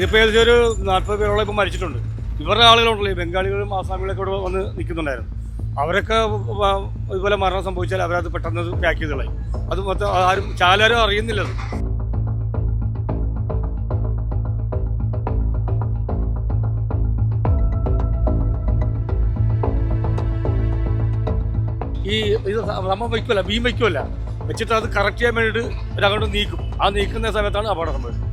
ഇതിപ്പോൾ ഏകദേശം ഒരു നാൽപ്പത് പേരോളം ഇപ്പം മരിച്ചിട്ടുണ്ട്. ഇവരുടെ ആളുകളുണ്ടല്ലോ ഈ ബംഗാളികളും ആസാമികളൊക്കെ ഇവിടെ വന്ന് നിൽക്കുന്നുണ്ടായിരുന്നു. അവരൊക്കെ ഇതുപോലെ മരണം സംഭവിച്ചാൽ അവരത് പെട്ടെന്ന് പാക്ക് ചെയ്ത് കളയും. അത് മൊത്തം ആരും ചാലാരും അറിയുന്നില്ല ഈ ഇത് നമ്മൾ വയ്ക്കുമല്ല ബീം വയ്ക്കുമല്ല വെച്ചിട്ട് അത് കറക്റ്റ് ചെയ്യാൻ വേണ്ടിയിട്ട് ഒരാളോട് നീക്കും. ആ നീക്കുന്ന സമയത്താണ് അപകടം സംഭവിച്ചത്.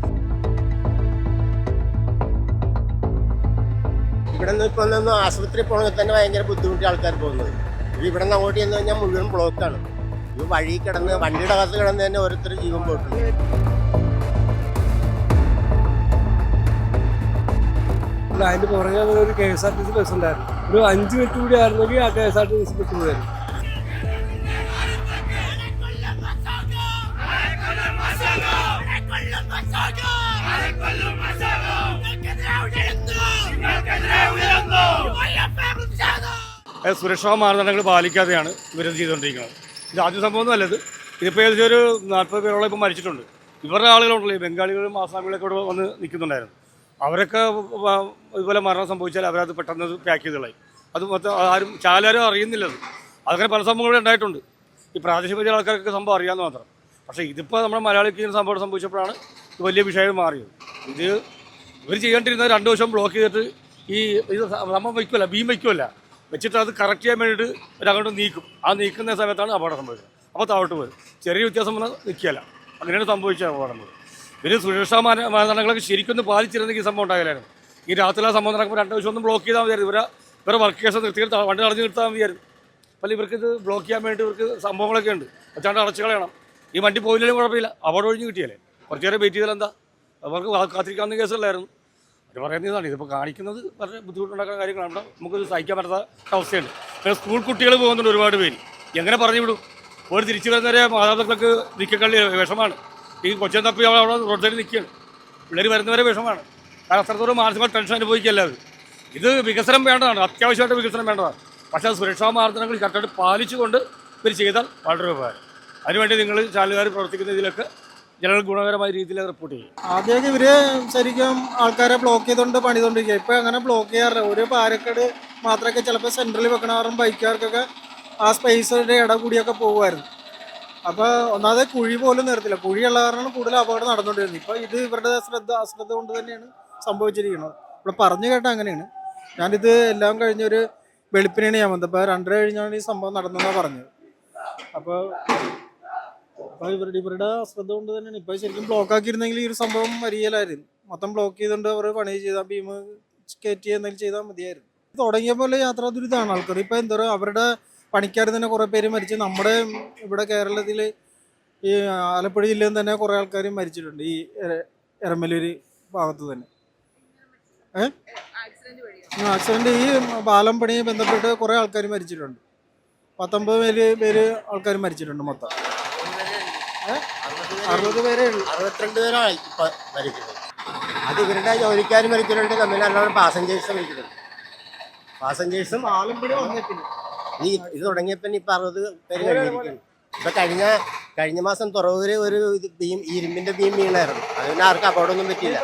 ഇവിടെ നിന്ന് ഇപ്പം ഒന്ന് ആശുപത്രി പോകണമെങ്കിൽ തന്നെ ഭയങ്കര ബുദ്ധിമുട്ടി ആൾക്കാർ പോകുന്നത്. ഇത് ഇവിടെ നിന്ന് അങ്ങോട്ട് ചെന്ന് കഴിഞ്ഞാൽ മുഴുവൻ ബ്ലോക്കാണ് ഇത് വഴി കിടന്ന് വണ്ടിയുടെ അകത്ത് കിടന്ന് തന്നെ ഓരോരുത്തർ ജീവൻ പോയിട്ടുണ്ട്. അതിന്റെ പുറകെ ഒരു K S R T C bus ഉണ്ടായിരുന്നു. ഒരു അഞ്ച് മിനിറ്റ് കൂടി ആയിരുന്നെങ്കിൽ ആ K S R T C bus പോയായിരുന്നു സുരക്ഷാ മാനദണ്ഡങ്ങൾ പാലിക്കാതെയാണ് ഇവരത് ചെയ്തുകൊണ്ടിരിക്കുന്നത്. ഇത് ആദ്യ സംഭവം നല്ലത് ഇതിപ്പോൾ ഏകദേശം ഒരു നാൽപ്പത് പേരോളം ഇപ്പം മരിച്ചിട്ടുണ്ട്. ഇവരുടെ ആളുകളുണ്ടല്ലോ ഈ ബംഗാളികളും ആസാമികളൊക്കെ ഇവിടെ വന്ന് നിൽക്കുന്നുണ്ടായിരുന്നു. അവരൊക്കെ ഇതുപോലെ മരണം സംഭവിച്ചാൽ അവരത് പെട്ടെന്ന് പാക്ക് ചെയ്ത് കളയും. അത് മൊത്തം ആരും ചാലാരും അറിയുന്നില്ല അത്. അതങ്ങനെ പല സംഭവങ്ങളും ഉണ്ടായിട്ടുണ്ട്. ഈ പ്രാദേശിക ചില ആൾക്കാർക്ക് സംഭവം അറിയാമെന്ന് മാത്രം. പക്ഷേ ഇതിപ്പോൾ നമ്മുടെ മലയാളിക്ക് ഇങ്ങനെ സംഭവം സംഭവിച്ചപ്പോഴാണ് ഇത് വലിയ വിഷയം മാറിയത്. ഇത് ഇവർ ചെയ്യേണ്ടിയിരുന്നത് രണ്ട് വർഷം ബ്ലോക്ക് ചെയ്തിട്ട് ഈ ഇത് നമ്മൾ വയ്ക്കുമല്ല ബീം വയ്ക്കുമല്ല വെച്ചിട്ട് അത് കറക്റ്റ് ചെയ്യാൻ വേണ്ടിയിട്ട് ഒരങ്ങോട്ട് നീക്കും. ആ നീക്കുന്ന സമയത്താണ് അപകടം സംഭവിക്കുന്നത് അപ്പോൾ താഴോട്ട് പോയത്. ചെറിയ വ്യത്യാസം വന്നാൽ നിൽക്കില്ല അങ്ങനെയാണ് സംഭവിച്ചത് അപകടം പിന്നെ സുരക്ഷാ മാന മാനദണ്ഡങ്ങളൊക്കെ ശരിക്കൊന്ന് പാലിച്ചിരുന്നെങ്കിൽ ഈ സംഭവം ഉണ്ടാകില്ലായിരുന്നു ഈ രാത്രിയിലെ സംഭവം നടക്കുമ്പോൾ രണ്ട് ദിവസം ഒന്ന് ബ്ലോക്ക് ചെയ്താൽ മതിയായിരുന്നു. ഇവരെ ഇവരെ വർക്ക് കേസ് നിർത്തി വണ്ടി അടഞ്ഞു നിർത്താൻ മതിയായിരുന്നു. അപ്പോൾ ഇവർക്ക് ഇത് ബ്ലോക്ക് ചെയ്യാൻ വേണ്ടി ഇവർക്ക് സംഭവങ്ങളൊക്കെ ഉണ്ട്. അച്ചാണ്ട് അടച്ചു കളയണം. ഈ വണ്ടി പോയില്ലെങ്കിലും കുഴപ്പമില്ല. അവിടെ ഒഴിഞ്ഞ് കിട്ടിയല്ലേ? കുറച്ച് നേരം വെയിറ്റ് ചെയ്താൽ എന്താ? അവർക്ക് കാത്തിരിക്കാവുന്ന കാത്തിരിക്കാവുന്ന കേസല്ലായിരുന്നു പറയുന്നത് പറയുന്നതാണ് ഇതിപ്പോൾ കാണിക്കുന്നത് വളരെ ബുദ്ധിമുട്ടുണ്ടാക്കുന്ന കാര്യങ്ങളാണ്. ഇവിടെ നമുക്കത് സഹിക്കാൻ പറ്റാത്ത അവസ്ഥയുണ്ട്. പിന്നെ സ്കൂൾ കുട്ടികൾ പോകുന്നുണ്ട് ഒരുപാട് പേര്. എങ്ങനെ പറഞ്ഞു വിടും? ഒരു തിരിച്ചു വരുന്നവരെ മാതാപിതാക്കൾക്ക് നിൽക്കക്കള്ളി വിഷമാണ്. ഈ കൊച്ചൻ തപ്പി അവിടെ അവിടെ റോഡ് സൈഡിൽ നിൽക്കുകയാണ് പിള്ളേർ വരുന്നവരെ വിഷമാണ്. കാരണം അത്രത്തോളം മാനസിക ടെൻഷൻ അനുഭവിക്കല്ല അത്. ഇത് വികസനം വേണ്ടതാണ്. അത്യാവശ്യമായിട്ട് വികസനം വേണ്ടതാണ്. പക്ഷേ അത് സുരക്ഷാ മാനദണ്ഡങ്ങൾ കറക്റ്റായിട്ട് പാലിച്ചുകൊണ്ട് ഇവർ ചെയ്താൽ വളരെ ഉപകാരം. അതിനുവേണ്ടി നിങ്ങൾ ചാനലുകാർ പ്രവർത്തിക്കുന്ന ഇതിലൊക്കെ ജനങ്ങൾ ഗുണകരമായ രീതിയിൽ റിപ്പോർട്ട് ചെയ്യും. ആദ്യമൊക്കെ ഇവർ ശരിക്കും ആൾക്കാരെ ബ്ലോക്ക് ചെയ്തോണ്ട് പണിതോണ്ടിരിക്കുക ഇപ്പൊ അങ്ങനെ ബ്ലോക്ക് ചെയ്യാറില്ല. ഒരു പാലക്കാട് മാത്രമൊക്കെ ചിലപ്പോൾ സെൻട്രലിൽ വെക്കണവരും ബൈക്കുകാർക്കൊക്കെ ആ സ്പേസിന്റെ ഇട കൂടിയൊക്കെ പോകുമായിരുന്നു. അപ്പൊ ഒന്നാമത് കുഴി പോലും നിർത്തില്ല. ഉള്ള കാരണം കൂടുതൽ അപകടം നടന്നുകൊണ്ടിരുന്നത്. ഇപ്പൊ ഇത് ഇവരുടെ ശ്രദ്ധ അശ്രദ്ധ കൊണ്ട് തന്നെയാണ് സംഭവിച്ചിരിക്കുന്നത്. ഇവിടെ പറഞ്ഞു കേട്ട അങ്ങനെയാണ്. ഞാനിത് എല്ലാം കഴിഞ്ഞൊരു വെളുപ്പിനാണ് ഞാൻ വന്നത്. അപ്പൊ രണ്ടര കഴിഞ്ഞാണ് ഈ സംഭവം നടന്നതെന്നാണ് പറഞ്ഞത്. അപ്പോൾ അപ്പൊ ഇവരുടെ ഇവരുടെ അശ്രദ്ധ കൊണ്ട് തന്നെയാണ്. ഇപ്പൊ ശരിക്കും ബ്ലോക്ക് ആക്കിയിരുന്നെങ്കിൽ ഈ ഒരു സംഭവം വരികയില്ലായിരുന്നു. മൊത്തം ബ്ലോക്ക് ചെയ്തുകൊണ്ട് അവർ പണി ചെയ്താൽ ഭീമ് കയറ്റി എന്തെങ്കിലും ചെയ്താൽ മതിയായിരുന്നു. തുടങ്ങിയ പോലെ യാത്രാ ദുരിതമാണ് ആൾക്കാർ ഇപ്പൊ എന്താ പറയുക അവരുടെ പണിക്കാർ തന്നെ കുറെ പേര് മരിച്ച് നമ്മുടെ ഇവിടെ കേരളത്തിൽ ഈ ആലപ്പുഴ ജില്ലയിൽ തന്നെ കുറെ ആൾക്കാർ മരിച്ചിട്ടുണ്ട് ഈ എര- എരമലൂര് ഭാഗത്ത് തന്നെ. ഏഹ് ആക്സിഡന്റ് ഈ പാലം പണിയെ ബന്ധപ്പെട്ട് കുറെ ആൾക്കാർ മരിച്ചിട്ടുണ്ട്. പത്തൊമ്പത് പേര് പേര് ആൾക്കാർ മരിച്ചിട്ടുണ്ട് മൊത്തം. അറുപത് പേരേ ഉള്ളൂ. അറുപത്തിരണ്ട് പേരാണ് ഇപ്പം മരിക്കുന്നത്. അത് ഇവരുടെ ജോലിക്കാരും മരിക്കുന്നുണ്ട് തമ്മിൽ അല്ലാതെ പാസഞ്ചേഴ്സ് മരിക്കുന്നുണ്ട് പാസഞ്ചേഴ്സും ആളും കൂടി വന്നിട്ടില്ല. ഈ ഇത് തുടങ്ങിയപ്പോൾ ഇപ്പം അറുപത് പേര് കഴിഞ്ഞിരിക്കുന്നു ഇപ്പം കഴിഞ്ഞ കഴിഞ്ഞ മാസം തുറവൂര് ഒരു ഇത് ബീം ഇരുമ്പിന്റെ ബീം വീണായിരുന്നു. അതിന് ആർക്കും അപകടമൊന്നും പറ്റിയില്ല.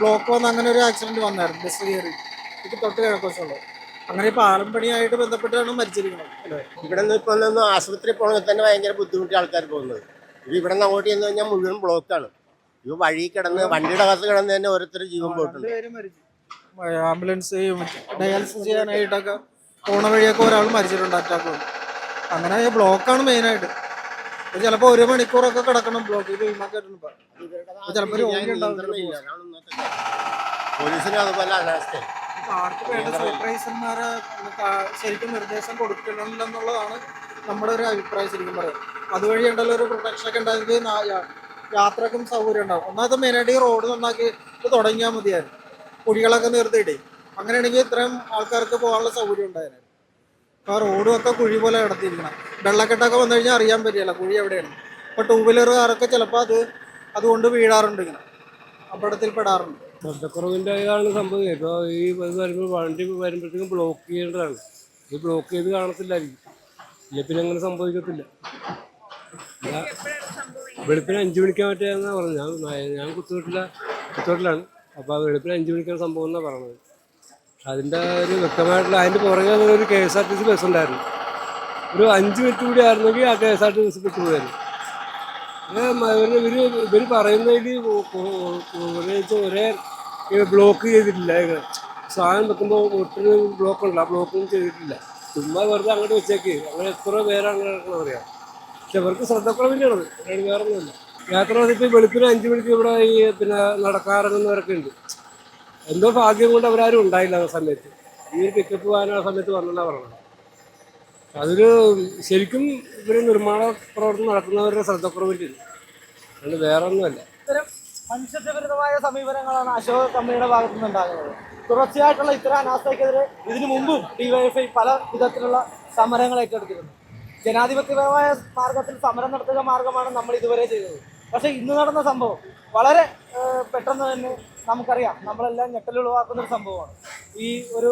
ബ്ലോക്ക് വന്ന് അങ്ങനെ ഒരു ആക്സിഡന്റ് വന്നായിരുന്നു ബസ് കയറി. ഇത് തൊട്ട് കിഴക്കോസുള്ളത് അങ്ങനെ ഈ പാലം പണിയായിട്ട് ബന്ധപ്പെട്ടാണ് മരിച്ചിരിക്കുന്നത്. ഇവിടെ നിന്ന് ഇപ്പൊ ഒന്ന് ആശുപത്രി പോകണമെങ്കിൽ തന്നെ ഭയങ്കര ബുദ്ധിമുട്ടി ആൾക്കാർ പോകുന്നത്. ഇത് ഇവിടെ നിന്ന് അങ്ങോട്ട് ചെന്ന് കഴിഞ്ഞാൽ മുഴുവൻ ബ്ലോക്കാണ് ഇത് വഴി കിടന്ന് വണ്ടിയുടെ അകത്ത് കിടന്ന് തന്നെ ഓരോരുത്തർ ജീവൻ പോയിട്ടുണ്ട്. ആംബുലൻസ് ഡയാലിസിസ് ചെയ്യാനായിട്ടൊക്കെ പോണ വഴിയൊക്കെ ഒരാൾ മരിച്ചിട്ടുണ്ട് അറ്റാക്ക് അങ്ങനെ ബ്ലോക്കാണ് മെയിനായിട്ട് ചിലപ്പോ ഒരു മണിക്കൂറൊക്കെ കിടക്കണം ബ്ലോക്ക് ഉണ്ടാവില്ല പോലീസിനും അതുപോലെ അനാസ്ഥ ആർക്ക് വേണ്ട സൂപ്പർവൈസർമാരെ ശരിക്കും നിർദ്ദേശം കൊടുക്കണമെന്നുള്ളതാണ് നമ്മുടെ ഒരു അഭിപ്രായം ശരിക്കും പറയുന്നത് അതുവഴി ഉണ്ടല്ലോ ഒരു പ്രൊട്ടക്ഷൻ ഒക്കെ യാ- യാത്രക്കും സൗകര്യം ഉണ്ടാവും. ഒന്നാമത്തെ മെയിനായിട്ട് ഈ റോഡ് നന്നാക്കി തുടങ്ങിയാൽ മതിയായിരുന്നു. കുഴികളൊക്കെ നിർത്തിയിട്ടേ. അങ്ങനെയാണെങ്കിൽ ഇത്രയും ആൾക്കാർക്ക് പോകാനുള്ള സൗകര്യം ഉണ്ടായിരുന്നു അപ്പോൾ ആ റോഡും ഒക്കെ കുഴി പോലെ കിടത്തിയിരിക്കണം വെള്ളക്കെട്ടൊക്കെ വന്നു കഴിഞ്ഞാൽ അറിയാൻ പറ്റില്ല കുഴി എവിടെയാണ്. ഇപ്പോൾ ടൂ വീലറുകാരൊക്കെ ചിലപ്പോൾ അത് അതുകൊണ്ട് വീഴാറുണ്ട് ഇങ്ങനെ. അപകടത്തിൽ പെടാറുണ്ട് ശ്രദ്ധക്കുറവിന്റെ ഇതാണ് സംഭവം. ഇപ്പോൾ ഈ ഇത് വരുമ്പോൾ വണ്ടി വരുമ്പോഴത്തേക്കും ബ്ലോക്ക് ചെയ്യേണ്ടതാണ്. ഈ ബ്ലോക്ക് ചെയ്ത് കാണത്തില്ലായിരിക്കും. ഇല്ല പിന്നെ അങ്ങനെ സംഭവിക്കത്തില്ല. വെളുപ്പിന് അഞ്ച് മണിക്കാൻ പറ്റാന്നാണ് പറഞ്ഞത്. ഞാൻ ഞാൻ കുത്തുവീട്ടില കുത്തുവീട്ടിലാണ് അപ്പോൾ ആ വെളുപ്പിന് അഞ്ച് മണിക്കാണ് സംഭവം എന്നാണ് പറഞ്ഞത്. അതിന്റെ ഒരു വ്യക്തമായിട്ടുള്ള അതിന്റെ പുറകെ ഒരു K S R T C bus ഉണ്ടായിരുന്നു ഒരു അഞ്ച് മിനിറ്റ് കൂടി ആയിരുന്നെങ്കിൽ ആ K S R T C bus ഇവർ ഇവർ ഇവർ പറയുന്നതിൽ ഒരേ ബ്ലോക്ക് ചെയ്തിട്ടില്ല. സാധനം വെക്കുമ്പോൾ ഒട്ടിന് ബ്ലോക്ക് ഉണ്ട്. ആ ബ്ലോക്കൊന്നും ചെയ്തിട്ടില്ല. ചുമ്മാ വെറുതെ അങ്ങോട്ട് വെച്ചേക്ക്. അങ്ങനെ എത്ര പേരാണ് അങ്ങനെ കിടക്കണത് അറിയാം. പക്ഷെ അവർക്ക് ശ്രദ്ധക്കുറവിന്റെയാണത് വേറെ വേറെ ഒന്നുമില്ല യാത്ര ഇപ്പോൾ വെളുപ്പിന് അഞ്ച് മണിക്ക് ഇവിടെ ഈ പിന്നെ നടക്കാറുണ്ടെന്നവരൊക്കെ ഉണ്ട്. എന്തോ ഭാഗ്യം കൊണ്ട് അവരാരും ഉണ്ടായില്ല ആ സമയത്ത്. ഈ പിക്കപ്പ് പോകാനുള്ള സമയത്ത് വന്നെന്നാണ് പറഞ്ഞത്. അതൊരു ശരിക്കും ഇവർ നിർമ്മാണ പ്രവർത്തനം നടത്തുന്നവരുടെ ശ്രദ്ധക്കുറവില്ല അത് വേറെ ഒന്നുമല്ല ഇത്തരം മനുഷ്യത്വപരമായ സമീപനങ്ങളാണ് അശോക കമ്പനിയുടെ ഭാഗത്തു നിന്നുണ്ടാകുന്നത് തുടർച്ചയായിട്ടുള്ള ഇത്തരം അനാസ്ഥയ്ക്കെതിരെ ഇതിനു മുമ്പും ഡിവൈഎഫ്ഐ പല വിധത്തിലുള്ള സമരങ്ങൾ ഏറ്റെടുത്തിരുന്നു. ജനാധിപത്യപരമായ മാർഗത്തിൽ സമരം നടത്തുക മാർഗമാണ് നമ്മൾ ഇതുവരെ ചെയ്തത്. പക്ഷേ ഇന്ന് നടന്ന സംഭവം വളരെ പെട്ടെന്ന് തന്നെ നമുക്കറിയാം. നമ്മളെല്ലാം ഞെട്ടലുളവാക്കുന്ന ഒരു സംഭവമാണ്. ഈ ഒരു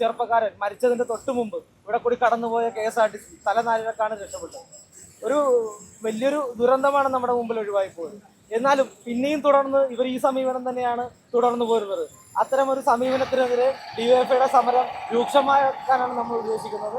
ചെറുപ്പക്കാരൻ മരിച്ചതിന്റെ തൊട്ട് മുമ്പ് ഇവിടെ കൂടി കടന്നുപോയ K S R T C തലനാരിഴക്കാണ് രക്ഷപ്പെട്ടത്. ഒരു വലിയൊരു ദുരന്തമാണ് നമ്മുടെ മുമ്പിൽ ഒഴിവായി പോയത് എന്നാലും പിന്നെയും തുടർന്ന് ഇവർ ഈ സമീപനം തന്നെയാണ് തുടർന്നു പോരുന്നത്. അത്തരം ഒരു സമീപനത്തിനെതിരെ ഡിവൈഎഫ്ഐയുടെ സമരം രൂക്ഷമാക്കാനാണ് നമ്മൾ ഉദ്ദേശിക്കുന്നത്.